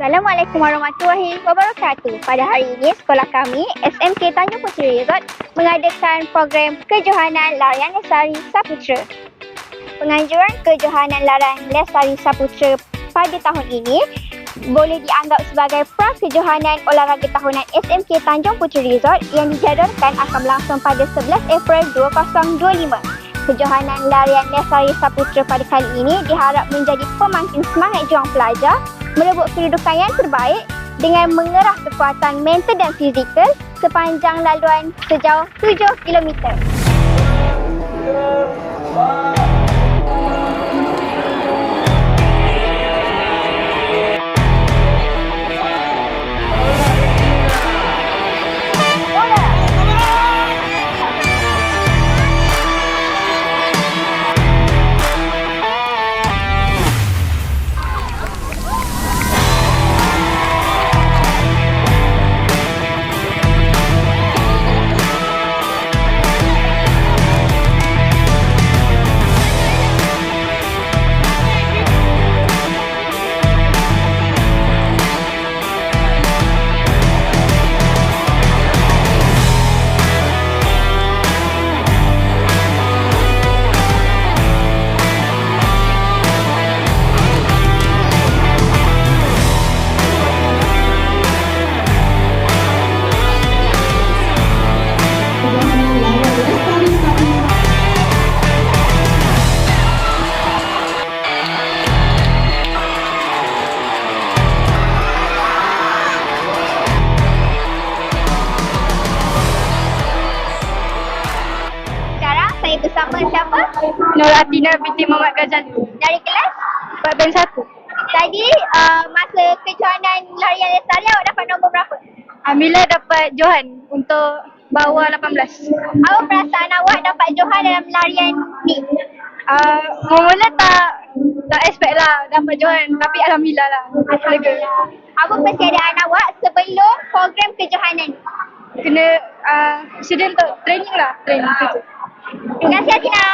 Assalamualaikum warahmatullahi wabarakatuh. Pada hari ini, sekolah kami, SMK Tanjung Puteri Resort, mengadakan program kejohanan larian Lesari Saputra. Penganjuran kejohanan larian Lesari Saputra pada tahun ini boleh dianggap sebagai pra kejohanan olahraga tahunan SMK Tanjung Puteri Resort yang dijadualkan akan berlangsung pada 11 April 2025. Kejohanan larian Lesari Saputra pada kali ini diharap menjadi pemancing semangat juang pelajar merebut kedudukan yang terbaik dengan mengerah kekuatan mental dan fizikal sepanjang laluan sejauh 7 km. Bersama siapa? Nur Atina binti Muhammad Ghazali. Dari kelas? Badan satu. Tadi uh, masa kejohanan larian Lestari awak dapat nombor berapa? Amila dapat Johan untuk bawah 18. Apa perasaan awak dapat johan dalam larian ni? Uh, mula tak tak expect lah dapat Johan tapi Alhamdulillah lah. Lega. Apa persediaan awak sebelum program kejohanan? Kena uh, sedia untuk training lah. Training kerja. Gracias.